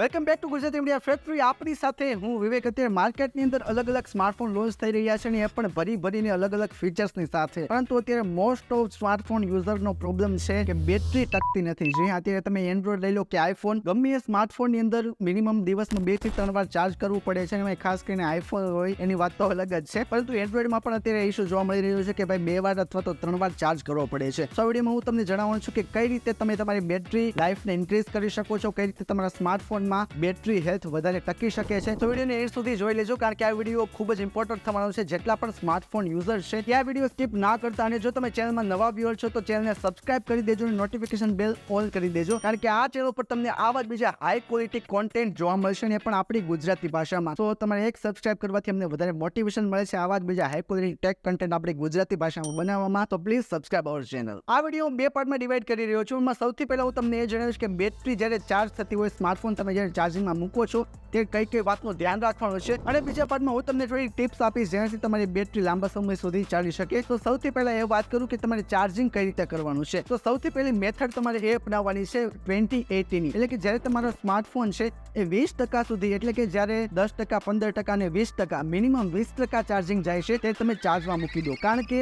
Welcome back to Gujarat India factory. આપની સાથે હું વિવેક અત્યારે માર્કેટની અંદર અલગ અલગ સ્માર્ટફોન લોન્ચ થઈ રહ્યા છે અને એ પણ ભરી ભરીને અલગ અલગ ફીચર્સની સાથે. પરંતુ અત્યારે મોસ્ટ ઓફ સ્માર્ટફોન યુઝરનો પ્રોબ્લેમ છે કે બેટરી ટકતી નથી. જે અત્યારે તમે એન્ડ્રોઈડ લઈ લો કે આઈફોન ગમે એ સ્માર્ટફોનની અંદર મિનિમમ દિવસમાં બેથી ત્રણ વાર ચાર્જ કરવું પડે છે. અને ખાસ કરીને આઈફોન હોય, એની વાત તો અલગ જ છે. પરંતુ એન્ડ્રોઈડમાં પણ અત્યારે ઇશ્યુ જોવા મળી રહ્યો છે કે ભાઈ બે વાર અથવા તો ત્રણ વાર ચાર્જ કરવો પડે છે. સો વિડીયોમાં હું તમને જણાવવાનું છું કે કઈ રીતે તમે તમારી બેટરી લાઈફને ઇન્ક્રીઝ કરી શકો છો, કઈ રીતે તમારા સ્માર્ટફોનમાં બેટરી હેલ્થ વધારે ટકી શકે છે. તો વિડીયોને એન્ડ સુધી જોઈ લેજો, કારણ કે આ વીડિયો ખૂબ જ ઇમ્પોર્ટન્ટ થવાનો છે. જેટલા પણ સ્માર્ટફોન યુઝર છે, ત્યાં વીડિયો સ્કીપ ના કરતા અને જો તમે ચેનલમાં નવા વ્યુઅર છો, તો ચેનલને સબસ્ક્રાઇબ કરી દેજો અને નોટિફિકેશન બેલ ઓન કરી દેજો, કારણ કે આ ચેનલ પર તમને આવા જ બીજા હાઈ ક્વોલિટી કોન્ટેન્ટ જોવા મળશે અને પણ આપણી ગુજરાતી ભાષામાં. તો તમારે એક સબસ્ક્રાઇબ કરવાથી અમને વધારે મોટિવેશન મળે છે આવા જ બીજા હાઈ ક્વોલિટી ટેક કન્ટેન્ટ આપણી ગુજરાતી ભાષામાં બનાવવામાં. તો પ્લીઝ સબસ્ક્રાઇબ અવર ચેનલ આ વીડિયો બે પાર્ટમાં ડિવાઈડ કરી રહ્યો છું. સૌથી પહેલા હું તમને એ જણાવીશ કે બેટરી જ્યારે ચાર્જ થતી હોય સ્માર્ટફોન તમે જ્યારે ચાર્જિંગમાં મૂકો છો, તે કઈ કઈ વાતનું ધ્યાન રાખવાનું છે? અને બીજા પાર્ટમાં હું તમને થોડી ટિપ્સ આપીશ, જેનાથી તમારી બેટરી લાંબા સમય સુધી ચાલી શકે. તો સૌથી પહેલા એ વાત કરું કે તમારે ચાર્જિંગ કઈ રીતે કરવાનું છે? તો સૌથી પહેલી મેથડ તમારે એ અપનાવવાની છે ટ્વેન્ટી એટીની એટલે કે જ્યારે તમારો સ્માર્ટફોન છે, એ વીસ ટકા સુધી, એટલે કે જ્યારે દસ ટકા, પંદર ટકા અને વીસ ટકા મિનિમમ વીસ ટકા ચાર્જિંગ જાય છે, તે તમે ચાર્જમાં મૂકી દો. કારણ કે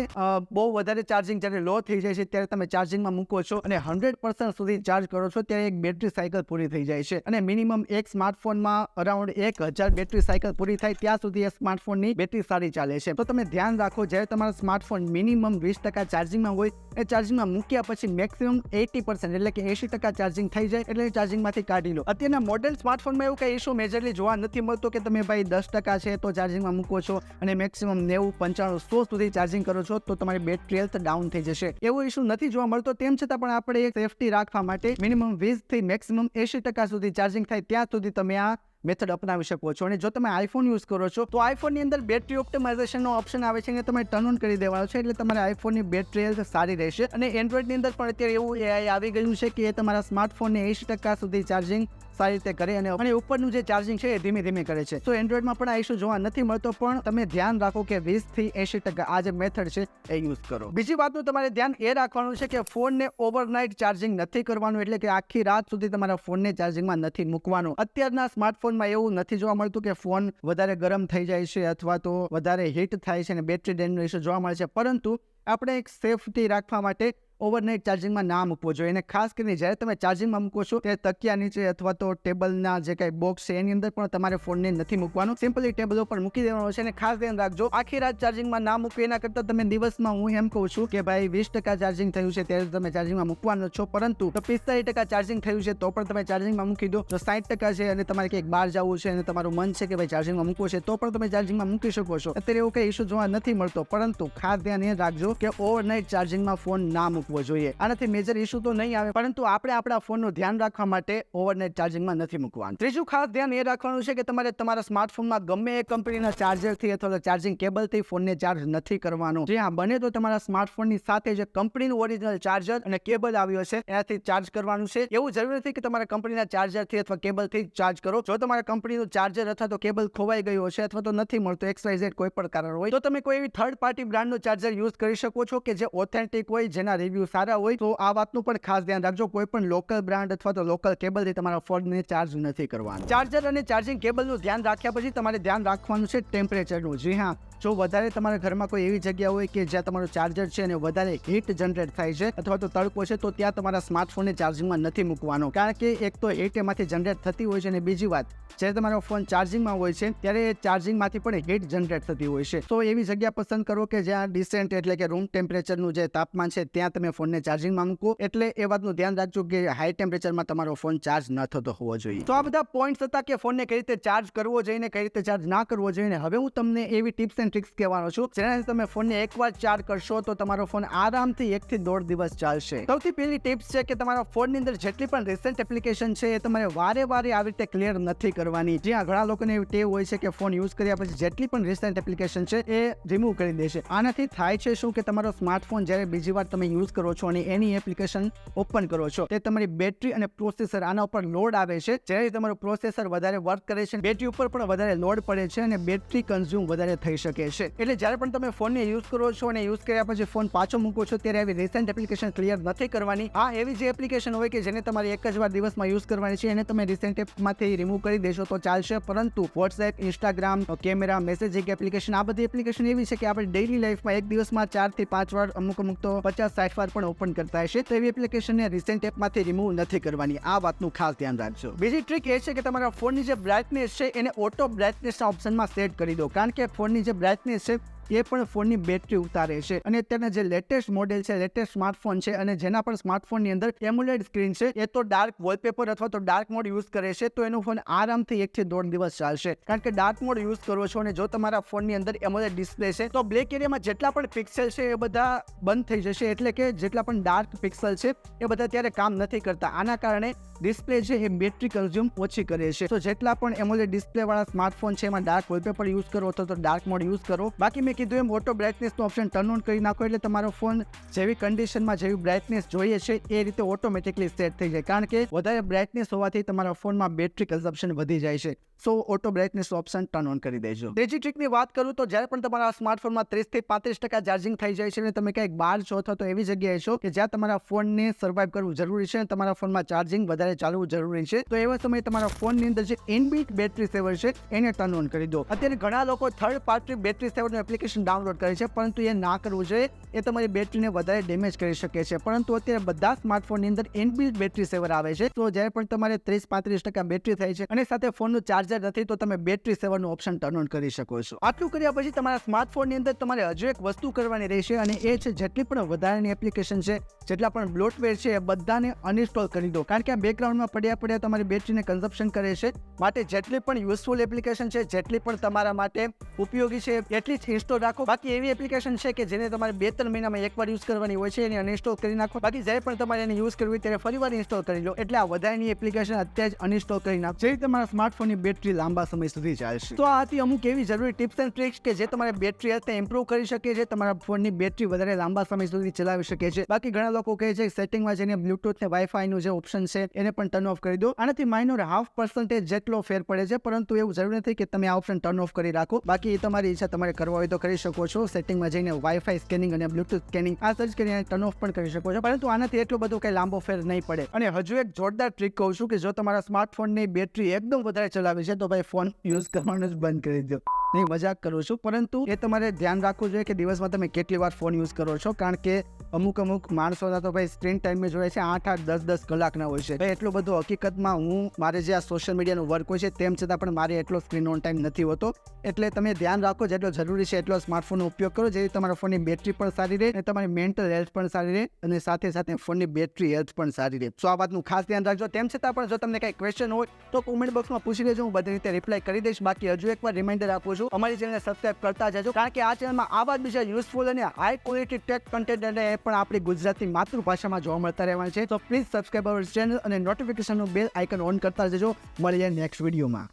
બહુ વધારે ચાર્જિંગ જ્યારે લો થઈ જાય છે, ત્યારે તમે ચાર્જિંગમાં મૂકો છો અને હંડ્રેડ સુધી ચાર્જ કરો છો, ત્યારે એક બેટરી સાયકલ પૂરી થઈ જાય છે. અને મિનિમમ એક સ્માર્ટફોનમાં અરાઉન્ડ એક હજાર બેટરી સાયકલ પૂરી થાય ત્યાં સુધી એ સ્માર્ટફોનની બેટરી સારી ચાલે છે. તો તમે ધ્યાન રાખો, જ્યારે તમારો સ્માર્ટફોન મિનિમમ વીસ ટકા ચાર્જિંગમાં હોય, એ ચાર્જિંગમાં મૂક્યા પછી મેક્સિમમ એટી પર્સન્ટ એટલે કે એસી ટકા ચાર્જિંગ થઈ જાય એટલે ચાર્જિંગમાંથી કાઢી લો. અત્યારના મોડેલ સ્માર્ટફોનમાં એવું કઈ ઇશ્યુ મેજરલી જોવા નથી મળતો કે તમે ભાઈ દસ ટકા છે તો ચાર્જિંગમાં મૂકો છો અને મેક્સિમમ નેવું, પંચાણું, સો સુધી ચાર્જિંગ કરો છો તો તમારી બેટરી હેલ્થ ડાઉન થઈ જશે. એવો ઇશ્યુ નથી જોવા મળતો, તેમ છતાં પણ આપણે એક સેફટી રાખવા માટે મિનિમમ વીસથી મેક્સિમમ એસી ટકા સુધી ચાર્જિંગ થાય ત્યાં સુધી તમે આ મેથડ અપનાવી શકો છો. અને જો તમે આઈફોન યુઝ કરો છો, તો આઈફોનની અંદર બેટરી ઓપ્ટિમાઇઝેશનનો ઓપ્શન આવે છે અને તમે ટર્ન ઓન કરી દેવાનો છે, એટલે તમારા આઈફોનની બેટરી હેલ્થ સારી રહેશે. અને એન્ડ્રોઈડની અંદર પણ અત્યારે એવું એઆઈ આવી ગયું છે કે એ તમારા સ્માર્ટફોનને એંશી ટકા સુધી ચાર્જિંગ સારી રીતે કરે અને અને ઉપરનું જે ચાર્જિંગ છે એ ધીમે ધીમે કરે છે. તો એન્ડ્રોઈડમાં પણ આ ઇશ્યુ જોવા નથી મળતો, પણ તમે ધ્યાન રાખો કે વીસથી એંશી ટકા આ જે મેથડ છે એ યુઝ કરો. બીજી વાતનું તમારે ધ્યાન એ રાખવાનું છે કે ફોનને ઓવરનાઇટ ચાર્જિંગ નથી કરવાનું, એટલે કે આખી રાત સુધી તમારા ફોનને ચાર્જિંગમાં નથી મૂકવાનું. અત્યારના સ્માર્ટફોનમાં એવું નથી જોવા મળતું કે ફોન વધારે ગરમ થઈ જાય છે અથવા તો વધારે હીટ થાય છે અને બેટરી ઇશ્યુ જોવા મળે છે. પરંતુ આપણે એક સેફટી રાખવા માટે ઓવરનાઇટ ચાર્જિંગમાં ના મૂકવો જોઈએ. અને ખાસ કરીને જ્યારે તમે ચાર્જિંગમાં મૂકો છો, ત્યારે તકિયા નીચે અથવા તો ટેબલના જે કાંઈ બોક્સ છે, એની અંદર પણ તમારે ફોનને નથી મૂકવાનું. સિમ્પલી ટેબલ ઉપર મૂકી દેવાનો છે અને ખાસ ધ્યાન રાખજો, આખી રાત ચાર્જિંગમાં ના મૂકવી એના કરતાં તમે દિવસમાં હું એમ કહું છું કે ભાઈ, વીસ ટકા ચાર્જિંગ થયું છે ત્યારે તમે ચાર્જિંગમાં મૂકવાનો છો. પરંતુ તો પિસ્તાલીસ ટકા ચાર્જિંગ થયું છે, તો પણ તમે ચાર્જિંગમાં મૂકી દો. જો સાઠ ટકા છે અને તમારે ક્યાંક બહાર જવું છે અને તમારું મન છે કે ભાઈ ચાર્જિંગમાં મૂકવું છે, તો પણ તમે ચાર્જિંગમાં મૂકી શકો છો. અત્યારે એવું કંઈ ઇશ્યુ જોવા નથી મળતો. પરંતુ ખાસ ધ્યાન એ રાખજો કે ઓવરનાઇટ ચાર્જિંગમાં ફોન ના મૂકવો જોઈએ. આનાથી મેજર ઇશ્યુ તો નહીં આવે, પરંતુ આપણે આપણા ફોનનું ધ્યાન રાખવા માટે ઓવરનાઇટ ચાર્જિંગમાં નથી મૂકવાનું. ત્રીજું ખાસ ધ્યાન એ રાખવાનું છે કે તમારે તમારા સ્માર્ટફોનમાં ગમે એ કંપનીના ચાર્જરથી અથવા તો ચાર્જિંગ કેબલથી ફોનને ચાર્જ નથી કરવાનો. જે હા બને તો તમારા સ્માર્ટફોનની સાથે જે કંપનીનું ઓરિજિનલ ચાર્જર અને કેબલ આવ્યો છે એનાથી ચાર્જ કરવાનું છે. એવું જરૂરી નથી કે તમારા કંપનીના ચાર્જરથી અથવા કેબલથી ચાર્જ કરો. જો તમારા કંપનીનું ચાર્જર અથવા તો કેબલ ખોવાઈ ગયું હશે અથવા તો નથી મળતો, એક્સ વાય કોઈ પણ કારણ હોય, તો તમે કોઈ એવી થર્ડ પાર્ટી બ્રાન્ડનું ચાર્જર યુઝ કરી શકો છો કે જે ઓથેન્ટિક હોય, જેના રિવ્યુ સારા હોય તો આ વાતનું પણ ખાસ ધ્યાન રાખજો. કોઈ પણ લોકલ બ્રાન્ડ અથવા તો લોકલ કેબલથી તમારા ફોનને ચાર્જ નથી કરવાનું. ચાર્જર અને ચાર્જિંગ કેબલનું ધ્યાન રાખ્યા પછી તમારે ધ્યાન રાખવાનું છે ટેમ્પરેચરનું જી હા, જો વધારે તમારા ઘરમાં કોઈ એવી જગ્યા હોય કે જ્યાં તમારું ચાર્જર છે અને વધારે હીટ જનરેટ થાય છે અથવા તો તડકો છે, તો ત્યાં તમારા સ્માર્ટફોનને ચાર્જિંગમાં નથી મૂકવાનો. કારણ કે એક તો હીટ એમાંથી જનરેટ થતી હોય છે અને બીજી વાત, જ્યારે તમારો ફોન ચાર્જિંગમાં હોય છે, ત્યારે એ ચાર્જિંગમાંથી પણ હીટ જનરેટ થતી હોય છે. તો એવી જગ્યા પસંદ કરો કે જ્યાં ડિસેન્ટ એટલે કે રૂમ ટેમ્પરેચરનું જે તાપમાન છે, ત્યાં તમે ફોનને ચાર્જિંગમાં મૂકો એટલે એ વાતનું ધ્યાન રાખજો કે હાઈ ટેમ્પરેચરમાં તમારો ફોન ચાર્જ ન થતો હોવો જોઈએ. તો આ બધા પોઈન્ટ્સ હતા કે ફોનને કઈ રીતે ચાર્જ કરવો જોઈએ કઈ રીતે ચાર્જ ના કરવો જોઈએ હવે હું તમને એવી ટિપ્સ એન્ડ ટ્રિક્સ કહેવાનો છું જેનાથી તમે ફોનને એકવાર ચાર્જ કરશો તો તમારો ફોન આરામથી એક થી દોઢ દિવસ ચાલશે. સૌથી પહેલી ટિપ્સ છે કે તમારા ફોનની અંદર જેટલી પણ રિસેન્ટ એપ્લિકેશન છે એ તમારે વારે વારે આવી રીતે ક્લિયર નથી કરવાની. જ્યાં ઘણા લોકોને એવી ટેવ હોય છે કે ફોન યુઝ કર્યા પછી જેટલી પણ રિસેન્ટ એપ્લિકેશન છે એ રિમૂવ કરી દેશે. આનાથી થાય છે શું કે તમારો સ્માર્ટફોન જ્યારે બીજી વાર તમે યુઝ કરો છો અને એની એપ્લિકેશન ઓપન કરો છો. તે તમારી બેટરી અને પ્રોસેસર આના ઉપર લોડ આવે છે. જ્યારે તમારું પ્રોસેસર વધારે વર્ક કરે છે બેટરી ઉપર પણ વધારે લોડ પડે છે અને બેટરી કન્ઝ્યુમ વધારે થઈ શકે છે. એટલે જ્યારે પણ તમે ફોનને યુઝ કરો છો અને યુઝ કર્યા પછી ફોન પાછો મૂકો છો, ત્યારે આવી રિસેન્ટ એપ્લિકેશન ક્લિયર નથી કરવાની. આ એવી જે એપ્લિકેશન હોય કે જેને તમારે એક જ વાર દિવસમાં યુઝ કરવાની છે, એને તમે રિસેન્ટ એપમાંથી રિમૂવ કરી દેશો તો ચાલશે. પરંતુ WhatsApp Instagram camera messaging application આ બધી એપ્લિકેશન એવી છે કે આપણે ડેઇલી લાઈફમાં એક દિવસમાં ચારથી પાંચ વાર અમુક અમુક તો પચાસ, સાઠ વાર પણ ઓપન કરતા હશે તો એવી એપ્લિકેશનને રિસેન્ટ એપમાંથી રિમૂવ નથી કરવાની. આ વાતનું ખાસ ધ્યાન રાખજો. બીજી ટ્રીક એ છે કે તમારા ફોનની જે બ્રાઇટનેસ છે, એને ઓટો બ્રાઇટનેસના ઓપ્શનમાં સેટ કરી દો. કારણ કે ફોનની જે બ્રાઇટનેસ છે એ પણ ફોનની બેટરી ઉતારે છે. અને અત્યારના જે લેટેસ્ટ મોડેલ છે લેટેસ્ટ સ્માર્ટફોન છે અને જેના પણ સ્માર્ટફોનની અંદર એમ્યુલેટ સ્ક્રીન છે, એ તો ડાર્ક વોલપેપર અથવા તો ડાર્ક મોડ યુઝ કરે છે, તો એનો ફોન આરામથી એકથી દોઢ દિવસ ચાલશે. કારણ કે ડાર્ક મોડ યુઝ કરો છો અને જો તમારા ફોનની અંદર એમ્યુલેટ ડિસ્પ્લે છે, તો બ્લેક એરિયામાં જેટલા પણ પિક્સેલ છે એ બધા બંધ થઈ જશે, એટલે કે જેટલા પણ ડાર્ક પિક્સેલ છે, એ બધા ત્યારે કામ નથી કરતા. આના કારણે ડિસ્પ્લે છે એ બેટરી કન્ઝ્યુમ ઓછી કરે છે. તો જેટલા પણ એમોલેડ ડિસ્પ્લે વાળા સ્માર્ટફોન છે, એમાં ડાર્ક વોલપેપર યુઝ કરો અથવા તો ડાર્ક મોડ યુઝ કરો. બાકી મેં કીધું એમ ઓટો બ્રાઇટનેસનું ઓપ્શન ટર્ન ઓન કરી નાખો એટલે તમારો ફોન જેવી કન્ડિશનમાં જેવી બ્રાઇટનેસ જોઈએ છે, એ રીતે ઓટોમેટિકલી સેટ થઈ જાય. કારણ કે વધારે બ્રાઇટનેસ હોવાથી તમારા ફોનમાં બેટરી કન્ઝમ્પશન વધી જાય છે. So auto brightness option turn on કરી દેજો. ત્રીજી ટ્રીકની વાત કરું તો જ્યારે પણ તમારા સ્માર્ટફોનમાં ત્રીસથી પાંત્રીસ ટકા ચાર્જિંગ થઈ જાય છે અને તમે ક્યાંક બહાર છો અથવા તો એવી જગ્યાએ છો કે જ્યાં તમારા ફોનને સર્વાઈવ કરવું જરૂરી છે અને તમારા ફોનમાં ચાર્જિંગ વધારે ચાલવું જરૂરી છે, તો એવા સમયે તમારા ફોનની અંદર જે ઇનબિલ્ટ બેટરી સેવર છે, એને ટર્ન ઓન કરી દો. અત્યારે ઘણા લોકો થર્ડ પાર્ટી બેટરી સેવરનું એપ્લિકેશન ડાઉનલોડ કરે છે, પરંતુ એ ના કરવું જોઈએ. એ તમારી બેટરીને વધારે ડેમેજ કરી શકે છે. પરંતુ અત્યારે બધા સ્માર્ટફોનની અંદર ઇનબિલ્ટ બેટરી સેવર આવે છે. તો જ્યારે પણ તમારે ત્રીસ પાંત્રીસ ટકા બેટરી થાય છે અને સાથે ફોનનું ચાર્જર નથી, તો તમે બેટરી સેવરનું ઓપ્શન ટર્ન ઓન કરી શકો છો. આટલું કર્યા પછી તમારા સ્માર્ટફોનની અંદર તમારે હજુ એક વસ્તુ કરવાની રહેશે અને એ છે જેટલી પણ વધારાની એપ્લિકેશન છે, જેટલા પણ બ્લોટવેર છે, એ બધાને અનઇન્સ્ટોલ કરી દો. કારણ કે આ બેકગ્રાઉન્ડમાં પડ્યા પડ્યા તમારી બેટરીને કન્ઝપ્શન કરે છે. માટે જેટલી પણ યુઝફુલ એપ્લિકેશન છે, જેટલી પણ તમારા માટે ઉપયોગી છે, એટલી જ ઇન્સ્ટોલ રાખો. બાકી એવી એપ્લિકેશન છે કે જેને તમારે બે ત્રણ મહિનામાં એકવાર યુઝ કરવાની હોય છે એને અનઇન્સ્ટોલ કરી નાખો. બાકી જ્યારે પણ તમારે એને યુઝ કરવી ત્યારે ફરીવાર ઇન્સ્ટોલ કરી લો. એટલે આ વધારાની એપ્લિકેશન અત્યારે જ અનઇન્સ્ટોલ કરી નાખો. જેથી તમારા સ્માર્ટફોનની બેટરી લાંબા સમય સુધી ચાલશે તો આ હતી અમુક એવી જરૂરી ટિપ્સ એન્ડ ટ્રિક્સ કે જે તમારે બેટરી અત્યારે ઇમ્પ્રૂવ કરી શકે છે તમારા ફોનની બેટરી વધારે લાંબા સમય સુધી ચલાવી શકે છે. બાકી ઘણા લોકો કહે છે સેટિંગમાં જઈને બ્લુટૂથ ને વાઈફાઈનું જે ઓપ્શન છે એને પણ ટર્ન ઓફ કરી દો. આનાથી માઇનોર હાફ પર્સન્ટેજ જેટલો ફેર પડે છે પરંતુ એવું જરૂરી નથી કે તમે આ ઓપ્શન ટર્ન ઓફ કરી રાખો. બાકી એ તમારી ઈચ્છા તમારે કરવા હોય તો કરી શકો છો. સેટિંગમાં જઈને વાઈફાઈ સ્કેનિંગ અને બ્લુટૂથ સ્કેનિંગ આ સર્ચ કરીને ટર્ન ઓફ પણ કરી શકો છો. પરંતુ આનાથી એટલો બધો કંઈ લાંબો ફેર નહીં પડે. અને હજુ એક જોરદાર ટ્રીક કહું છું કે જો તમારા સ્માર્ટફોનની બેટરી એકદમ વધારે ચલાવે છે, તો ભાઈ ફોન યુઝ કરવાનું જ બંધ કરી દો. નહીં, મજાક કરું છું. પરંતુ એ તમારે ધ્યાન રાખવું જોઈએ કે દિવસમાં તમે કેટલી વાર ફોન યુઝ કરો છો. કારણ કે અમુક અમુક માણસોના તો ભાઈ સ્ક્રીન ટાઈમ મેં જોઈએ છે, આઠ આઠ, દસ દસ કલાકના હોય છે. ભાઈ એટલું બધું હકીકતમાં હું, મારે જે આ સોશિયલ મીડિયાનું વર્ક હોય છે, તેમ છતાં પણ મારે એટલો સ્ક્રીન ઓન ટાઈમ નથી હોતો. એટલે તમે ધ્યાન રાખો જેટલો જરૂરી છે એટલો સ્માર્ટફોનનો ઉપયોગ કરો, જેથી તમારા ફોનની બેટરી પણ સારી રહે અને તમારી મેન્ટલ હેલ્થ પણ સારી રહે અને સાથે સાથે ફોનની બેટરી હેલ્થ પણ સારી રહે. સો આ વાતનું ખાસ ધ્યાન રાખજો. તેમ છતાં પણ જો તમને કંઈ ક્વેશ્ચન હોય, તો કોમેન્ટ બોક્સમાં પૂછી લેજો. હું બધી રીતે રિપ્લાય કરી દઈશ. બાકી હજુ એકવાર રિમાઇન્ડર આપું છું. અમારી ચેનલને સબસ્ક્રાઈબ કરતા જજો, કારણ કે આ ચેનલમાં આવા જ બીજા યુઝફુલ અને હાઈ ક્વોલિટી ટેક કન્ટેન્ટ અને પણ આપણી ગુજરાતી માતૃભાષામાં જોવા મળતા રહેવાના છે. તો પ્લીઝ સબસ્ક્રાઈબ અવર ચેનલ અને નોટિફિકેશનનું બેલ આઇકન ઓન કરતા જજો મળીએ નેક્સ્ટ વિડીયોમાં